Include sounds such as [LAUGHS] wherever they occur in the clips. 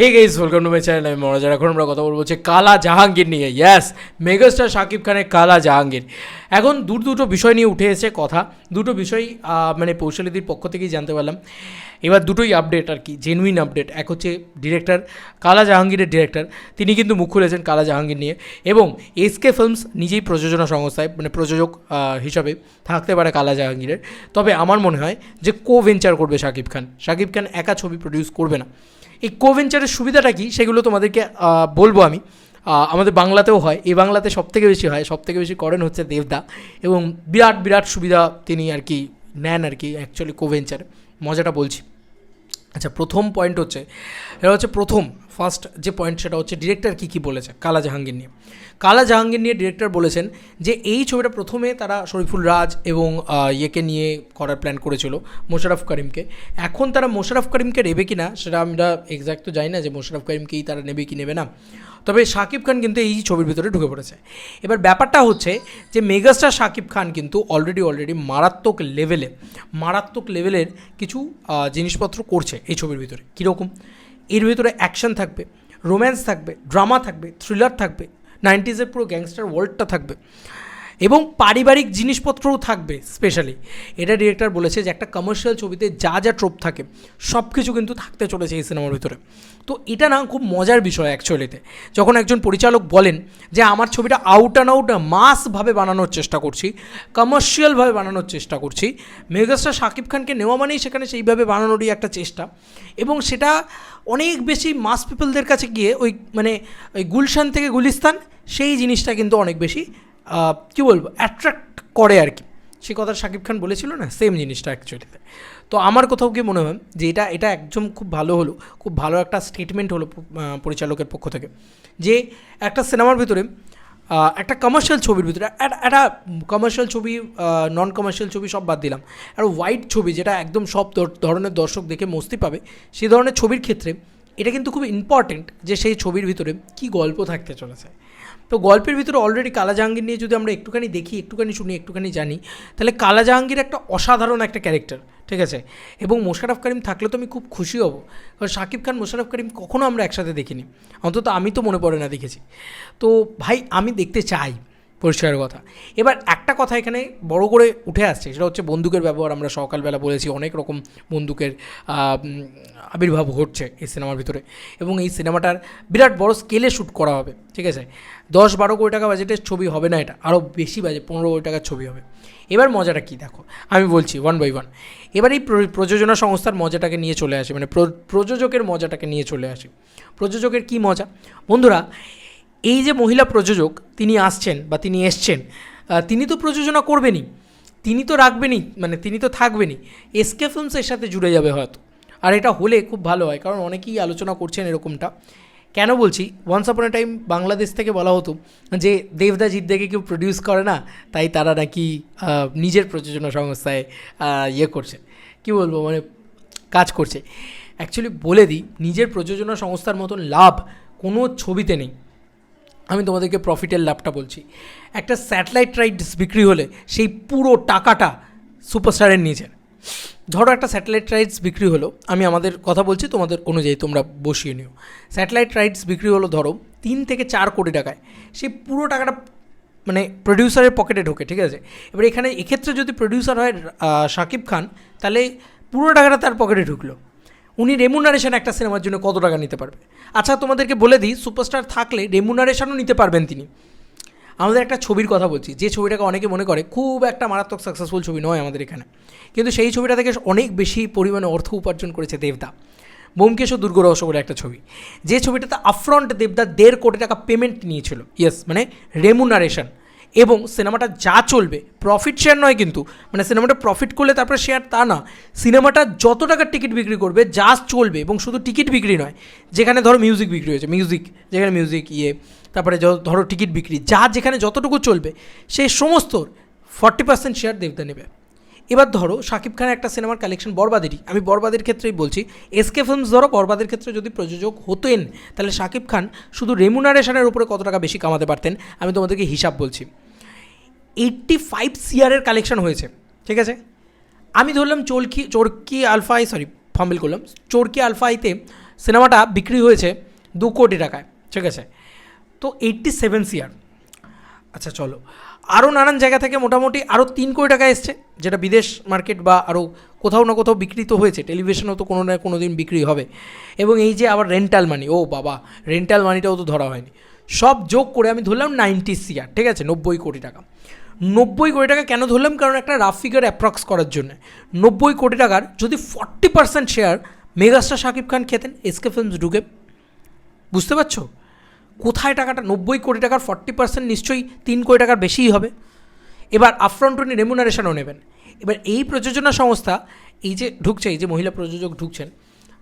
Hey guys welcome to my channel আমি মনোজার এখন আমরা কথা বলব হচ্ছে কালা জাহাঙ্গীর নিয়ে। ইয়াস মেগাস্টার শাকিব খানের কালা জাহাঙ্গীর। এখন দূর দুটো বিষয় নিয়ে উঠে এসেছে কথা। দুটো বিষয় মানে পৌশালিদির পক্ষ থেকেই জানতে পারলাম। এবার দুটোই আপডেট আর কি জেনুইন আপডেট এক হচ্ছে ডিরেক্টর কালা জাহাঙ্গীরের ডিরেক্টর তিনি কিন্তু মুখ খুলেছেন কালা জাহাঙ্গীর নিয়ে। এবং এসকে ফিল্মস নিজেই প্রযোজনা সংস্থায় মানে প্রযোজক হিসাবে থাকতে পারে কালা জাহাঙ্গীরের। তবে আমার মনে হয় যে কো ভেঞ্চার করবে শাকিব খান শাকিব খান একা ছবি প্রডিউস করবে না। এই কোভেঞ্চারের সুবিধাটা কি সেগুলো তোমাদেরকে বলব আমি। আমাদের বাংলাতেও হয়, এই বাংলাতে সব থেকে বেশি হয় সব থেকে বেশি করেন হচ্ছে দেবদা এবং বিরাট বিরাট সুবিধা তিনি আর কি নেন আর কি অ্যাকচুয়ালি কোভেঞ্চার। মজাটা বলছি। আচ্ছা প্রথম পয়েন্ট হচ্ছে এটা হচ্ছে প্রথম ফার্স্ট যে পয়েন্ট সেটা হচ্ছে ডিরেক্টর কী কী বলেছে কালা জাহাঙ্গীর নিয়ে। কালা জাহাঙ্গীর নিয়ে ডিরেক্টর বলেছেন যে এই ছবিটা প্রথমে তারা শরীফুল রাজ এবং ইয়েকে নিয়ে করার প্ল্যান করেছিল মোশারফ করিমকে। এখন তারা মোশারফ করিমকে নেবে কি না সেটা আমরা এক্স্যাক্ট তো জানি না যে মোশারফ করিমকেই তারা নেবে কি নেবে না। তবে শাকিব খান কিন্তু এই ছবির ভিতরে ঢুকে পড়েছে। এবার ব্যাপারটা হচ্ছে যে মেগাস্টার শাকিব খান কিন্তু অলরেডি অলরেডি মারাত্মক লেভেলে মারাত্মক লেভেলের কিছু জিনিসপত্র করছে এই ছবির ভিতরে। কীরকম? এর ভিতরে অ্যাকশন থাকবে রোম্যান্স থাকবে ড্রামা থাকবে থ্রিলার থাকবে নাইনটিজের পুরো গ্যাংস্টার ওয়ার্ল্ডটা থাকবে। এবং পারিবারিক জিনিসপত্রও থাকবে স্পেশালি এটা ডিরেক্টর বলেছে যে একটা কমার্শিয়াল ছবিতে যা যা ট্রোপ থাকে সব কিছু কিন্তু থাকতে চলেছে এই সিনেমার ভিতরে। তো এটা না খুব মজার বিষয় অ্যাকচুয়ালিতে যখন একজন পরিচালক বলেন যে, আমার ছবিটা আউট অ্যান্ড আউট মাসভাবে বানানোর চেষ্টা করছি কমার্শিয়ালভাবে বানানোর চেষ্টা করছি, মেগাস্টার শাকিব খানকে নেওয়া মানেই সেখানে সেইভাবে বানানোরই একটা চেষ্টা। এবং সেটা অনেক বেশি মাস পিপলদের কাছে গিয়ে ওই মানে ওই গুলশান থেকে গুলিস্তান, সেই জিনিসটা কিন্তু অনেক বেশি কী বলব অ্যাট্রাক্ট করে আর কি। সে কথা শাকিব খান বলেছিল না সেম জিনিসটা অ্যাকচুয়ালিতে তো। আমার কোথাও গিয়ে মনে হয় যে এটা এটা একদম খুব ভালো হলো, খুব ভালো একটা স্টেটমেন্ট হলো পরিচালকের পক্ষ থেকে। যে একটা সিনেমার ভিতরে একটা কমার্শিয়াল ছবির ভিতরে একটা- কমার্শিয়াল ছবি নন কমার্শিয়াল ছবি সব বাদ দিলাম। আর হোয়াইট ছবি যেটা একদম সব ধরনের দর্শক দেখে মস্তি পাবে সেই ধরনের ছবির ক্ষেত্রে এটা কিন্তু খুব ইম্পর্টেন্ট যে সেই ছবির ভিতরে কী গল্প থাকতে চলেছে। তো গল্পের ভিতরে অলরেডি কালা জাহাঙ্গীর নিয়ে যদি আমরা একটুখানি দেখি, একটুখানি শুনি, একটুখানি জানি, তাহলে কালা জাহাঙ্গীর একটা অসাধারণ একটা ক্যারেক্টার ঠিক আছে? এবং মোশারফ করিম থাকলে তো আমি খুব খুশি হব। কারণ শাকিব খান মোশারফ করিম কখনও আমরা একসাথে দেখিনি। অন্তত আমি তো মনে পড়ে না দেখেছি। তো ভাই, আমি দেখতে চাই। পরিষ্কার কথা। এবার একটা কথা এখানে বড় করে উঠে আসছে, সেটা হচ্ছে বন্দুকের ব্যবহার আমরা সকালবেলা বলেছি, অনেক রকম বন্দুকের আবির্ভাব ঘটছে এই সিনেমার ভিতরে। এবং এই সিনেমাটার বিরাট বড় স্কেলে শ্যুট করা হবে, ঠিক আছে? দশ বারো কোটি টাকা বাজেটের ছবি হবে না এটা আরও বেশি বাজে পনেরো কোটি টাকার ছবি হবে। এবার মজাটা কী দেখো? আমি বলছি ওয়ান বাই ওয়ান এবার এই প্রযোজনা সংস্থার মজাটাকে নিয়ে চলে আসে মানে প্রযোজকের মজাটাকে নিয়ে চলে আসে। প্রযোজকের কী মজা? বন্ধুরা এই যে মহিলা প্রযোজক, তিনি আসছেন বা তিনি এসছেন তিনি তো প্রযোজনা করবেনই, তিনি তো রাখবেনই মানে তিনি তো থাকবেনই এসকে ফিল্মস এর সাথে জুড়ে যাবে হয়তো। আর এটা হলে খুব ভালো হয়, কারণ অনেকেই আলোচনা করছেন এরকমটা। কেন বলছি? ওয়ান্স আপন এ টাইম বাংলাদেশ থেকে বলা হতো যে দেবদা জিদ্দাকে কেউ প্রডিউস করে না, তাই তারা নাকি নিজের প্রযোজনা সংস্থায় ইয়ে করছে। কী বলব? মানে কাজ করছে। অ্যাকচুয়ালি বলে দিই, নিজের প্রযোজনা সংস্থার মতন লাভ কোনো ছবিতে নেই। আমি তোমাদেরকে প্রফিটের লাভটা বলছি। একটা স্যাটেলাইট রাইটস বিক্রি হলে সেই পুরো টাকাটা সুপারস্টারের নিজের ধরো একটা স্যাটেলাইট রাইটস বিক্রি হলো, আমি আমাদের কথা বলছি, তোমাদের অনুযায়ী তোমরা বসিয়ে নিও। স্যাটেলাইট রাইটস বিক্রি হলো ধরো তিন থেকে চার কোটি টাকায়। সেই পুরো টাকাটা মানে প্রডিউসারের পকেটে ঢোকে, ঠিক আছে? এবার এখানে এক্ষেত্রে যদি প্রডিউসার হয় শাকিব খান, তাহলে পুরো টাকাটা তার পকেটে ঢুকলো। উনি রেমুনারেশন একটা সিনেমার জন্য কত টাকা নিতে পারবে? আচ্ছা তোমাদেরকে বলে দিই সুপারস্টার থাকলে রেমুনারেশনও নিতে পারবেন তিনি। আমাদের একটা ছবির কথা বলছি, যে ছবিটাকে অনেকে মনে করে খুব একটা মারাত্মক সাকসেসফুল ছবি নয় আমাদের এখানে। কিন্তু সেই ছবিটা থেকে অনেক বেশি পরিমাণে অর্থ উপার্জন করেছে দেবদা। বোমকেশ ও দুর্গ রহস্য বলে একটা ছবি। যে ছবিটাতে আফ্রন্ট দেবদা দেড় কোটি টাকা পেমেন্ট নিয়েছিল ইয়েস মানে রেমুনারেশন এবং সিনেমাটা যা চলবে প্রফিট শেয়ার নয় কিন্তু মানে সিনেমাটা প্রফিট করলে তারপরে শেয়ার তা না। সিনেমাটা যত টাকার টিকিট বিক্রি করবে যা চলবে এবং শুধু টিকিট বিক্রি নয়, যেখানে ধরো মিউজিক বিক্রি হয়েছে মিউজিক যেখানে মিউজিক ইয়ে তারপরে ধরো টিকিট বিক্রি, যা যেখানে যতটুকু চলবে সেই সমস্ত ফর্টি পার্সেন্ট শেয়ার দেবদা নেবে। এবার ধরো শাকিব খানের একটা সিনেমার কালেকশন বরবাদেরই, আমি বরবাদের ক্ষেত্রেই বলছি এসকে ফিল্মস ধরো বরবাদের ক্ষেত্রে যদি প্রযোজক হতেন, তাহলে শাকিব খান শুধু রেমুনারেশনের উপরে কত টাকা বেশি কামাতে পারতেন, আমি তোমাদেরকে হিসাব বলছি। এইট্টি ফাইভ সিয়ারের কালেকশন হয়েছে, ঠিক আছে? আমি ধরলাম চরকি চরকি আলফাই সরি ফাম্বিল করলাম, চরকি আলফাইতে সিনেমাটা বিক্রি হয়েছে দু কোটি টাকায়, ঠিক আছে? তো এইট্টি সেভেন সিয়ার আচ্ছা চলো। আরও নানান জায়গা থেকে মোটামুটি আরও তিন কোটি টাকা এসছে, যেটা বিদেশ মার্কেট বা আরও কোথাও না কোথাও বিক্রি তো হয়েছে টেলিভিশনেও তো কোনো না কোনো দিন বিক্রি হবে। এবং এই যে আবার রেন্টাল মানি ও বাবা রেন্টাল মানিটাও তো ধরা হয়নি। সব যোগ করে আমি ধরলাম নাইনটি সিয়ার ঠিক আছে? নব্বই কোটি টাকা। নব্বই কোটি টাকা কেন ধরলাম? কারণ একটা রাফ ফিগার অ্যাপ্রক্স করার জন্য। নব্বই কোটি টাকার যদি forty percent share megastar Shakib Khan খেতেন এসকে ফিল্মস ঢুকে। বুঝতে পারছ? কোথায় টাকাটা? নব্বই কোটি টাকার ফর্টি পার্সেন্ট নিশ্চয়ই তিন কোটি টাকার বেশিই হবে। এবার আপফ্রন্ট উনি রেমুনারেশনও নেবেন। এবার এই প্রযোজনা সংস্থা, এই যে ঢুকছে, এই যে মহিলা প্রযোজক ঢুকছেন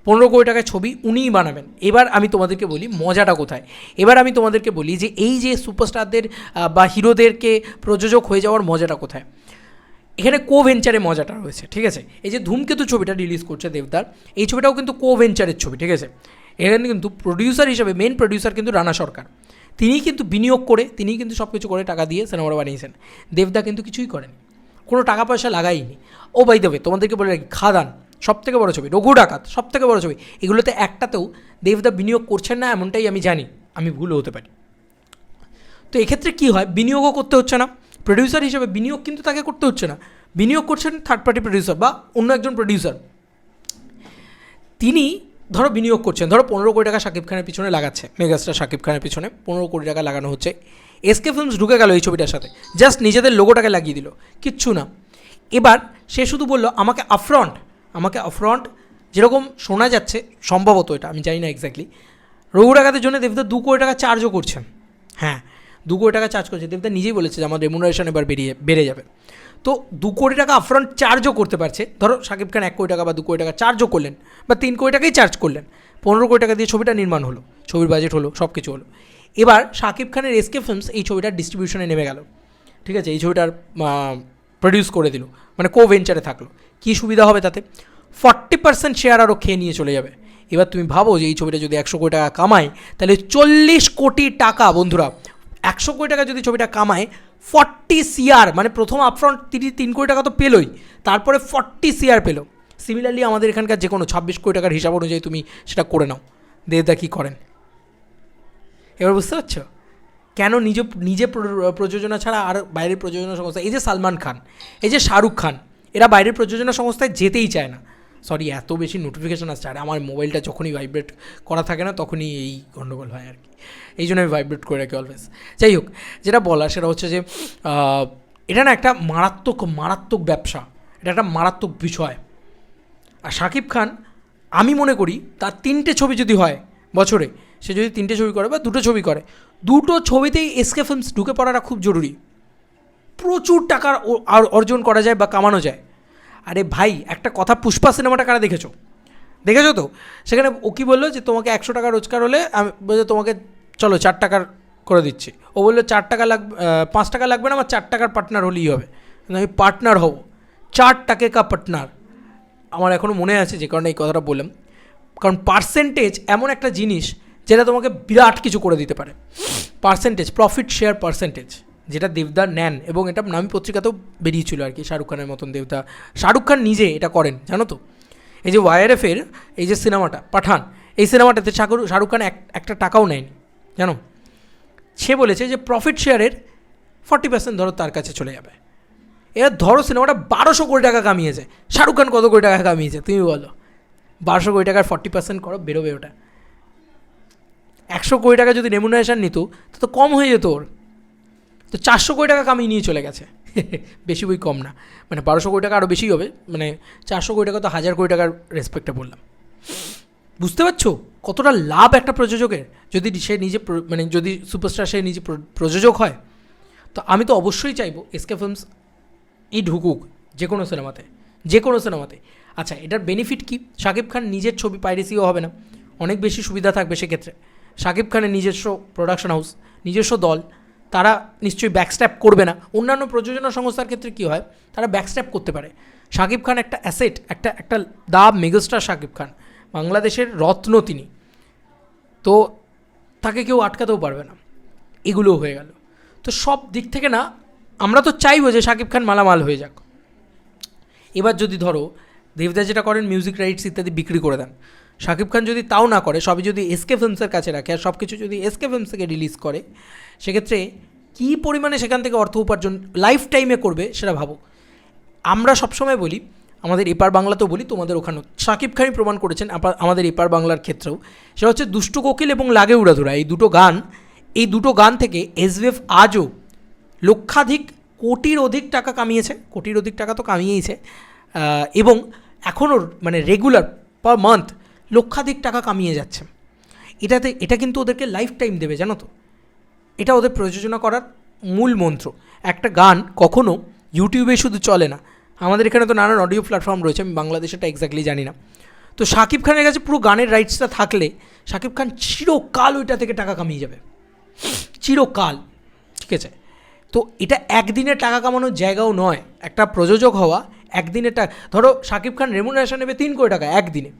পনেরো কোটি টাকার ছবি উনিই বানাবেন। এবার আমি তোমাদেরকে বলি মজাটা কোথায়? এবার আমি তোমাদেরকে বলি যে এই যে সুপারস্টারদের বা হিরোদেরকে প্রযোজক হয়ে যাওয়ার মজাটা কোথায়? এখানে কো ভেঞ্চারে মজাটা রয়েছে, ঠিক আছে? এই যে ধূমকেতু ছবিটা রিলিজ করছে দেবদার, এই ছবিটাও কিন্তু কো ভেঞ্চারের ছবি, ঠিক আছে? এখানে কিন্তু প্রডিউসার হিসেবে মেন প্রডিউসার কিন্তু রানা সরকার। তিনিই কিন্তু বিনিয়োগ করে, তিনিই কিন্তু সব কিছু করে টাকা দিয়ে সিনেমাটা বানিয়েছেন। দেবদা কিন্তু কিছুই করেনি। কোনো টাকা পয়সা লাগাইনি। ও বাই দেবে তোমাদেরকে বলে রাখি, খাদান। সব থেকে বড়ো ছবি, রঘু ডাকাত সব থেকে বড়ো ছবি। এগুলোতে একটাতেও দেবদা বিনিয়োগ করছেন না এমনটাই আমি জানি, আমি ভুলও হতে পারি। তো এক্ষেত্রে কী হয়? বিনিয়োগও করতে হচ্ছে না। প্রডিউসার হিসেবে বিনিয়োগ কিন্তু তাকে করতে হচ্ছে না। বিনিয়োগ করছেন থার্ড পার্টি প্রডিউসার বা অন্য একজন প্রডিউসার তিনি ধরো বিনিয়োগ করছেন, ধরো পনেরো কোটি টাকা শাকিব খানের পিছনে লাগাচ্ছে, মেগাস্টার শাকিব খানের পিছনে পনেরো কোটি টাকা লাগানো হচ্ছে। এসকে ফিল্মস ঢুকে গেল এই ছবিটার সাথে জাস্ট নিজেদের লোগোটাকে লাগিয়ে দিল, কিচ্ছু না। এবার সে শুধু বলল, আমাকে আফ্রন্ট আমাকে আফ্রন্ট যেরকম শোনা যাচ্ছে, সম্ভবত এটা, আমি জানি না এক্স্যাক্টলি রঘু ডাকাতের জন্য দেবদা দু কোটি টাকা চার্জও করছেন। হ্যাঁ দু কোটি টাকা চার্জ করছে। দেবদা নিজেই বলেছে যে আমার রেমুনারেশন এবার বেরিয়ে, বেড়ে যাবে। তো দু কোটি টাকা আপফ্রন্ট চার্জও করতে পারছে। ধরো শাকিব খান এক কোটি টাকা বা দু কোটি টাকা চার্জও করলেন, বা তিন কোটি টাকাই চার্জ করলেন। পনেরো কোটি টাকা দিয়ে ছবিটা নির্মাণ হলো, ছবির বাজেট হলো সব কিছু হলো। এবার শাকিব খানের এসকে ফিল্মস এই ছবিটার ডিস্ট্রিবিউশনে নেমে গেল। ঠিক আছে, এই ছবিটার প্রডিউস করে দিল মানে কো ভেঞ্চারে থাকল। কী সুবিধা হবে তাতে? ফর্টি পার্সেন্ট শেয়ার আরও খেয়ে নিয়ে চলে যাবে। এবার তুমি ভাবো যে এই ছবিটা যদি একশো কোটি টাকা কামায়, তাহলে চল্লিশ কোটি টাকা, বন্ধুরা, একশো কোটি টাকা যদি ছবিটা কামায় ফর্টি সিআর মানে প্রথম আপফ্রন্ট তিনি তিন কোটি টাকা তো পেলোই, তারপরে ফর্টি সিআর পেল। সিমিলারলি আমাদের এখানকার যে কোনো ছাব্বিশ কোটি টাকার হিসাব অনুযায়ী তুমি সেটা করে নাও। দেবদা কী করেন? এবার বুঝতে পারছ? কেন নিজে নিজে প্রযোজনা ছাড়া আর বাইরের প্রযোজনা সংস্থা, এই যে সালমান খান, এই যে শাহরুখ খান, এরা বাইরের প্রযোজনা সংস্থায় যেতেই চায় না। সরি এত বেশি নোটিফিকেশান আসছে, আর আমার মোবাইলটা যখনই ভাইব্রেট করা থাকে না, তখনই এই গণ্ডগোল হয় আর কি। এই জন্য আমি ভাইব্রেট করে রাখি অলওয়েজ যাই হোক, যেটা বলা সেটা হচ্ছে যে এটা না একটা মারাত্মক মারাত্মক ব্যবসা। এটা একটা মারাত্মক বিষয়। আর শাকিব খান, আমি মনে করি, তার তিনটে ছবি যদি হয় বছরে সে যদি তিনটে ছবি করে বা দুটো ছবি করে, দুটো ছবিতেই এসকে ফিল্মস ঢুকে পড়াটা খুব জরুরি। প্রচুর টাকা ও- আর- অর্জন করা যায় বা কামানো যায়। আরে ভাই, একটা কথা পুষ্পা সিনেমাটা কারা দেখেছ? দেখেছ তো? সেখানে ও কী বলল যে, তোমাকে একশো টাকা রোজগার হলে আমি বলছে তোমাকে, চলো চার টাকার করে দিচ্ছি। ও বলল, চার টাকা লাগবে পাঁচ টাকা লাগবে না, আমার চার টাকার পার্টনার হলেই হবে। আমি পার্টনার হব। চার টাকে কা পার্টনার আমার এখনও মনে আছে যে কারণে এই কথাটা বললাম। কারণ পার্সেন্টেজ এমন একটা জিনিস যেটা তোমাকে বিরাট কিছু করে দিতে পারে। পার্সেন্টেজ প্রফিট শেয়ার পার্সেন্টেজ যেটা দেবদা নেন এবং এটা নামী পত্রিকাতেও বেরিয়েছিল আর কি, শাহরুখ খানের মতন দেবদা। শাহরুখ খান নিজে এটা করেন, জানো তো? এই যে ওয়াইআরএফের এই যে সিনেমাটা, পাঠান, এই সিনেমাটাতে শাহরুখ শাহরুখ খান এক, একটা টাকাও নেয়নি, জানো? সে বলেছে যে প্রফিট শেয়ারের ফর্টি পার্সেন্ট ধরো তার কাছে চলে যাবে। এবার ধরো সিনেমাটা বারোশো কোটি টাকা কামিয়েছে। শাহরুখ খান কত কোটি টাকা কামিয়েছে, তুমি বলো? বারোশো কোটি টাকার ফর্টি পার্সেন্ট করো, বেরোবে ওটা। একশো কোটি টাকা যদি রেমুনারেশন নিত, তো তো কম হয়ে যেত ওর। তো চারশো কোটি টাকা কামিয়ে নিয়ে চলে গেছে। [LAUGHS] বেশি বই কম না। মানে বারোশো কোটি টাকা আরও বেশি হবে। মানে চারশো কোটি টাকা তো হাজার কোটি টাকার রেসপেক্টে বললাম। বুঝতে পারছ? কতটা লাভ একটা প্রযোজকের। যদি সে নিজে মানে যদি সুপারস্টার সে নিজে প্র- প্রযোজক হয়, তো আমি তো অবশ্যই চাইব এসকে ফিল্মস ই ঢুকুক, যে কোনো সিনেমাতে। যে কোনো সিনেমাতে। আচ্ছা এটার বেনিফিট কি? শাকিব খান নিজের ছবি পাইরেসিও হবে না। অনেক বেশি সুবিধা থাকবে সেক্ষেত্রে। শাকিব খানের নিজস্ব প্রোডাকশন হাউস নিজস্ব দল, তারা নিশ্চয়ই ব্যাকস্ট্যাপ করবে না। অন্যান্য প্রযোজনা সংস্থার ক্ষেত্রে কী হয়? তারা ব্যাকস্ট্যাপ করতে পারে। শাকিব খান একটা অ্যাসেট একটা একটা দা মেগাস্টার শাকিব খান, বাংলাদেশের রত্ন তিনি। তো তাকে কেউ আটকাতেও পারবে না। এগুলোও হয়ে গেল। তো সব দিক থেকে না, আমরা তো চাইব যে শাকিব খান মালামাল হয়ে যাক। এবার যদি ধরো দেবদা যেটা করেন মিউজিক রাইটস ইত্যাদি বিক্রি করে দেন। শাকিব খান যদি তাও না করে, সবই যদি এসকে ফিল্মসের কাছে রাখে আর সব কিছু যদি এসকে ফিল্মস থেকে রিলিজ করে, সেক্ষেত্রে কী পরিমাণে সেখান থেকে অর্থ উপার্জন লাইফ টাইমে করবে সেটা ভাবো। আমরা সবসময় বলি, আমাদের এপার বাংলাতেও বলি, তোমাদের ওখানেও। শাকিব খানই প্রমাণ করেছেন আমাদের এপার বাংলার ক্ষেত্রেও। সেটা হচ্ছে দুষ্টু কোকিল এবং লাগে উড়াধুরা, এই দুটো গান, এই দুটো গান থেকে এসবিএফ আজও লক্ষাধিক কোটির অধিক টাকা কামিয়েছে, কোটির অধিক টাকা তো কামিয়েইছে এবং এখনও মানে রেগুলার পার মান্থ লক্ষাধিক টাকা কামিয়ে যাচ্ছে। এটাতে, এটা কিন্তু ওদেরকে লাইফ টাইম দেবে, জানো তো? এটা ওদের প্রযোজনা করার মূল মন্ত্র। একটা গান কখনো ইউটিউবে শুধু চলে না। আমাদের এখানে তো নানান অডিও প্ল্যাটফর্ম রয়েছে, আমি বাংলাদেশেটা এক্স্যাক্টলি জানি না। তো শাকিব খানের কাছে পুরো গানের রাইটসটা থাকলে শাকিব খান চিরকাল ওইটা থেকে টাকা কামিয়ে যাবে। চিরকাল, ঠিক আছে? তো এটা একদিনে টাকা কামানোর জায়গাও নয়। একটা প্রযোজক হওয়া একদিনে টাকা ধরো শাকিব খান রেমুনারেশন নেবে তিন কোটি টাকা একদিনে।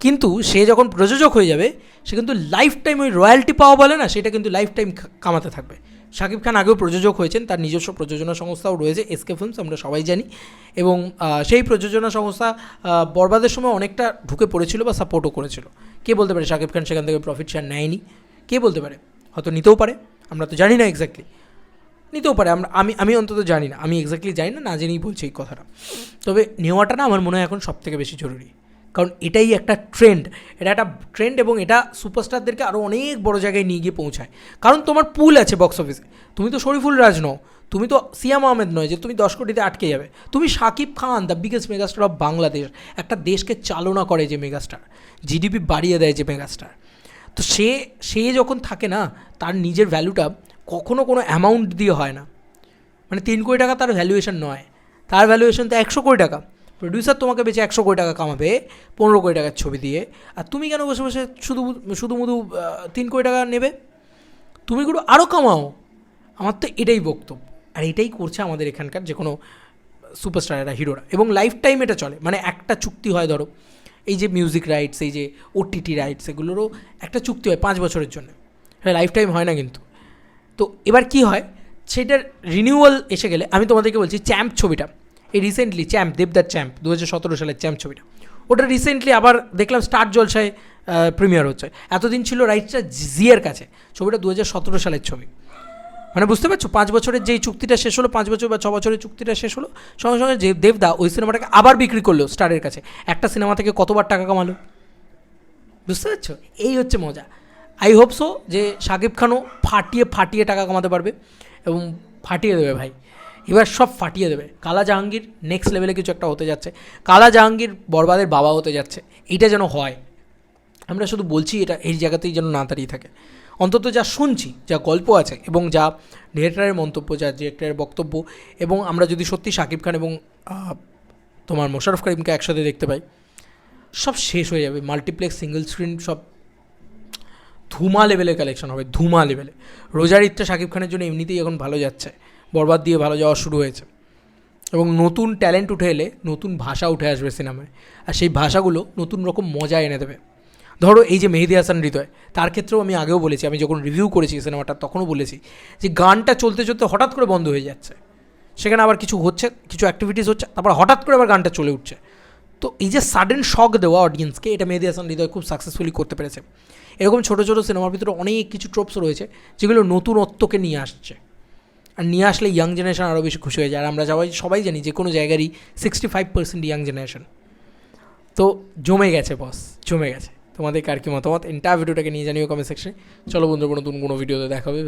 কিন্তু সে যখন প্রযোজক হয়ে যাবে, সে কিন্তু লাইফ টাইম ওই রয়্যালটি পাওয়া বলে না, সেটা কিন্তু লাইফ টাইম কামাতে থাকবে। শাকিব খান আগেও প্রযোজক হয়েছেন, তার নিজস্ব প্রযোজনা সংস্থাও রয়েছে এসকে ফিল্মস আমরা সবাই জানি। এবং সেই প্রযোজনা সংস্থা বরবাদের সময় অনেকটা ঢুকে পড়েছিল বা সাপোর্টও করেছিল। কে বলতে পারে শাকিব খান সেখান থেকে প্রফিট শেয়ার নেয়নি? কে বলতে পারে? হয়তো নিতেও পারে, আমরা তো জানি না এক্স্যাক্টলি নিতেও পারে, আমরা, আমি আমি অন্তত জানি না, আমি এক্স্যাক্টলি জানি না না জেনেই বলছি এই কথাটা। তবে নেওয়াটা না আমার মনে হয় এখন সব থেকে বেশি জরুরি। কারণ এটাই একটা ট্রেন্ড এটা একটা ট্রেন্ড এবং এটা সুপারস্টারদেরকে আরও অনেক বড় জায়গায় নিয়ে গিয়ে পৌঁছায়। কারণ তোমার পুল আছে বক্স অফিসে তুমি তো শরীফুল রাজ নও। তুমি তো সিয়াম আহমেদ নয় যে তুমি দশ কোটিতে আটকে যাবে। তুমি Shakib Khan the biggest megastar of Bangladesh, একটা দেশকে চালনা করে যে মেগাস্টার জিডিপি বাড়িয়ে দেয় যে মেগাস্টার তো সে সে যখন থাকে না, তার নিজের ভ্যালুটা কখনো কোনো অ্যামাউন্ট দিয়ে হয় না। মানে তিন কোটি টাকা তার ভ্যালুয়েশন নয়। তার ভ্যালুয়েশন তো একশো কোটি টাকা। প্রডিউসার তোমাকে বেঁচে একশো কোটি টাকা কামাবে, পনেরো কোটি টাকার ছবি দিয়ে। আর তুমি কেন বসে বসে শুধু শুধু মুধু তিন কোটি টাকা নেবে? তুমি একটু আরও কামাও। আমার তো এটাই বক্তব্য। আর এটাই করছে আমাদের এখানকার যে কোনো সুপারস্টারেরা হিরোরা। এবং লাইফ টাইম এটা চলে। মানে একটা চুক্তি হয়, ধরো, এই যে মিউজিক রাইটস এই যে ওটিটি রাইটস এগুলোরও একটা চুক্তি হয় পাঁচ বছরের জন্য। লাইফ টাইম হয় না কিন্তু। তো এবার কি হয়? সেটার রিনিউয়াল এসে গেলে আমি তোমাদেরকে বলছি চ্যাম্প ছবিটা। এই রিসেন্টলি চ্যাম্প দেবদার চ্যাম্প দু সতেরো সালের চ্যাম্প ছবিটা। ওটা রিসেন্টলি আবার দেখলাম স্টার জলসায় প্রিমিয়ার হচ্ছে। এতদিন ছিল রাইটসটা জিয়ের কাছে। ছবিটা দু সতেরো সালের ছবি। মানে বুঝতে পারছ? পাঁচ বছরের যেই চুক্তিটা শেষ হলো, পাঁচ বছর বা ছ বছরের চুক্তিটা শেষ হলো, সঙ্গে সঙ্গে যে দেবদা ওই সিনেমাটাকে আবার বিক্রি করল স্টারের কাছে। একটা সিনেমা থেকে কতবার টাকা কামালো? বুঝতে পারছ? এই হচ্ছে মজা। আই হোপ সো যে শাকিব খানও ফাটিয়ে ফাটিয়ে টাকা কামাতে পারবে এবং ফাটিয়ে দেবে ভাই। এবার সব ফাটিয়ে দেবে। কালা জাহাঙ্গীর নেক্সট লেভেলে কিছু একটা হতে যাচ্ছে। কালা জাহাঙ্গীর বরবাদের বাবা হতে যাচ্ছে। এইটা যেন হয়। আমরা শুধু বলছি এটা, এই জায়গাতেই যেন না দাঁড়িয়ে থাকে। অন্তত যা শুনছি, যা গল্প আছে এবং যা ডিরেক্টরের মন্তব্য, যা ডিরেক্টরের বক্তব্য এবং আমরা যদি সত্যি শাকিব খান এবং তোমার মোশারফ করিমকে একসাথে দেখতে পাই, সব শেষ হয়ে যাবে। মাল্টিপ্লেক্স সিঙ্গেল স্ক্রিন সব ধুমা লেভেলের কালেকশন হবে, ধুমা লেভেলে রোজার ঈদটা শাকিব খানের জন্য এমনিতেই এখন ভালো যাচ্ছে। বরবাদ দিয়ে ভালো যাওয়া শুরু হয়েছে। এবং নতুন ট্যালেন্ট উঠে এলে নতুন ভাষা উঠে আসবে সিনেমায়। আর সেই ভাষাগুলো নতুন রকম মজা এনে দেবে। ধরো এই যে মেহেদি হাসান হৃদয়, তার ক্ষেত্রেও আমি আগেও বলেছি, আমি যখন রিভিউ করেছি সিনেমাটা, তখনও বলেছি যে গানটা চলতে চলতে হঠাৎ করে বন্ধ হয়ে যাচ্ছে। সেখানে আবার কিছু হচ্ছে, কিছু অ্যাক্টিভিটিস হচ্ছে, তারপর হঠাৎ করে আবার গানটা চলে উঠছে। তো এই যে সাডেন শক দেওয়া অডিয়েন্সকে এটা মেহেদি হাসান হৃদয় খুব সাকসেসফুলি করতে পেরেছে। এরকম ছোটো ছোটো সিনেমার ভিতরে অনেক কিছু ট্রোপস রয়েছে, যেগুলো নতুনত্বকে নিয়ে আসছে। আর নিয়ে আসলে ইয়াং জেনারেশন আরও বেশি খুশি হয়ে যায়। আর আমরা সবাই সবাই জানি যে কোনো জায়গারই sixty five percent young generation তো জমে গেছে বস জমে গেছে। তোমাদের কার কি মতামত? এন্টার ভিডিওটাকে নিয়ে জানিও কমেন্ট সেকশনে চলো বন্ধুরা নতুন কোনো ভিডিওতে দেখাবে